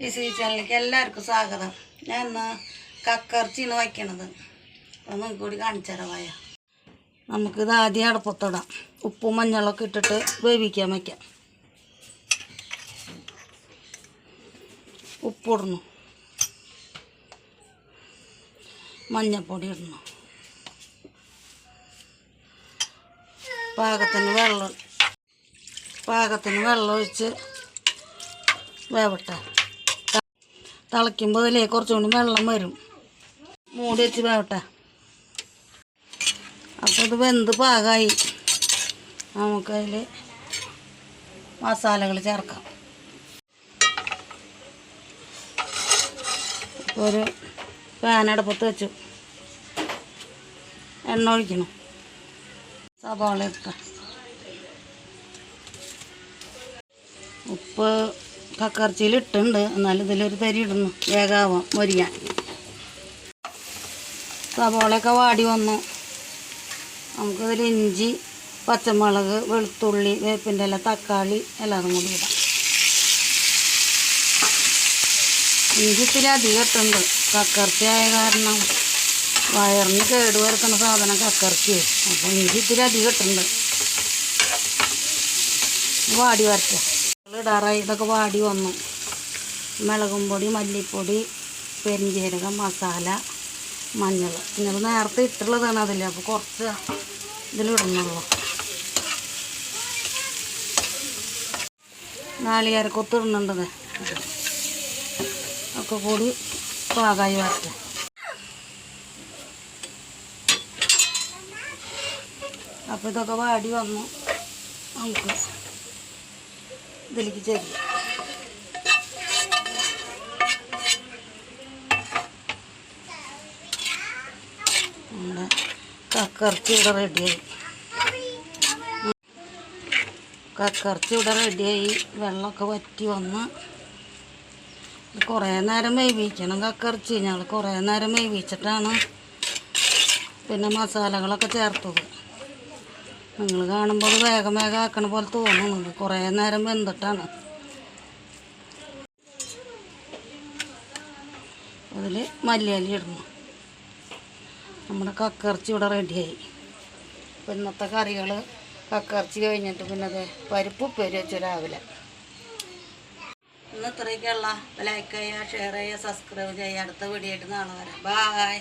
ഈ സി ചാനലിലേക്ക് എല്ലാവർക്കും സ്വാഗതം. ഞാൻ ഇന്ന് കക്കർച്ചിന്ന് വയ്ക്കണത്. അപ്പം നിങ്ങൾക്ക് കൂടി കാണിച്ചു തരാം വായ. നമുക്കിത് ആദ്യം അടപ്പത്തിടാം. ഉപ്പും മഞ്ഞളൊക്കെ ഇട്ടിട്ട് വേവിക്കാൻ വയ്ക്കാം. ഉപ്പിടുന്നു മഞ്ഞപ്പൊടി ഇടണം. പാകത്തിന് വെള്ളം പാകത്തിന് വെള്ളം ഒഴിച്ച് വേവട്ടെ. തിളയ്ക്കുമ്പോൾ അതിലേ കുറച്ചുകൂടി വെള്ളം വരും. മൂടി വെച്ച് വേവട്ടെ. അപ്പോൾ ഇത് വെന്ത് പാകമായി നമുക്കതിൽ മസാലകൾ ചേർക്കാം. ഒരു പാനടപ്പത്ത് വെച്ചു. എണ്ണ ഒഴിക്കണം. സവാള ഇട്ട. ഉപ്പ് കക്കർച്ചിയിൽ ഇട്ടുണ്ട് എന്നാലും ഇതിലൊരു തരി ഇടുന്നു. വേഗാവാം. മൊരിയാൻ. സവാളയൊക്കെ വാടി വന്നു. നമുക്കിതിൽ ഇഞ്ചി പച്ചമുളക് വെളുത്തുള്ളി വേപ്പിന്റെ ഇല തക്കാളി എല്ലാതും കൂടി ഇടാം. ഇഞ്ചി ഇത്തിരി അധികം ഇട്ടുണ്ട് കക്കർച്ചി ആയ കാരണം വയറിന് കേട് സാധനം കക്കർച്ചയെ അപ്പോൾ ഇഞ്ചി ഇത്തിരി അധികം ഇട്ടുണ്ട് വാടി വരട്ടെ. ഇടാറായി. ഇതൊക്കെ വാടി വന്നു. മുളകും പൊടി മല്ലിപ്പൊടി പെരിഞ്ചീരകം മസാല മഞ്ഞൾ. ഇങ്ങനെ നേരത്തെ ഇട്ടുള്ളതാണ് അതിൽ. അപ്പോൾ കുറച്ച് ഇതിലിടുന്നുള്ളൂ. നാളികേരക്കൊത്ത് ഇടുന്നുണ്ടത് ഒക്കെ കൂടി പാകായി വരട്ടെ. അപ്പോൾ ഇതൊക്കെ വാടി വന്നു. നമുക്ക് ഇതിലേക്ക് ചേർക്കുക നമ്മുടെ കക്കറച്ചി ഇവിടെ റെഡിയായി കക്കറച്ചി ഇവിടെ റെഡിയായി വെള്ളമൊക്കെ വറ്റി വന്ന് കുറേ നേരം വേവിക്കണം കക്കറച്ചി ഞങ്ങൾ കുറേ നേരം വേവിച്ചിട്ടാണ് പിന്നെ മസാലകളൊക്കെ ചേർത്തത്. നിങ്ങൾ കാണുമ്പോൾ വേഗം വേഗം ആക്കണ പോലെ തോന്നുന്നുണ്ട്. കുറേ നേരം വെന്തിട്ടാണ്. അതിൽ മല്ലിയാലി ഇടുന്നു. നമ്മുടെ കക്കറച്ചി ഇവിടെ റെഡിയായി. ഇപ്പം ഇന്നത്തെ കറികൾ കക്കറച്ചി കഴിഞ്ഞിട്ട് പിന്നെ അത് പരിപ്പ് ഉപ്പേരി വെച്ചു രാവിലെ. ഇന്ന് ഇത്രയൊക്കെയുള്ള. ലൈക്ക് ചെയ്യുക ഷെയർ ചെയ്യുക സബ്സ്ക്രൈബ് ചെയ്യുക. അടുത്ത വീഡിയോ ആയിട്ട് നാളെ വരാം. ബായ്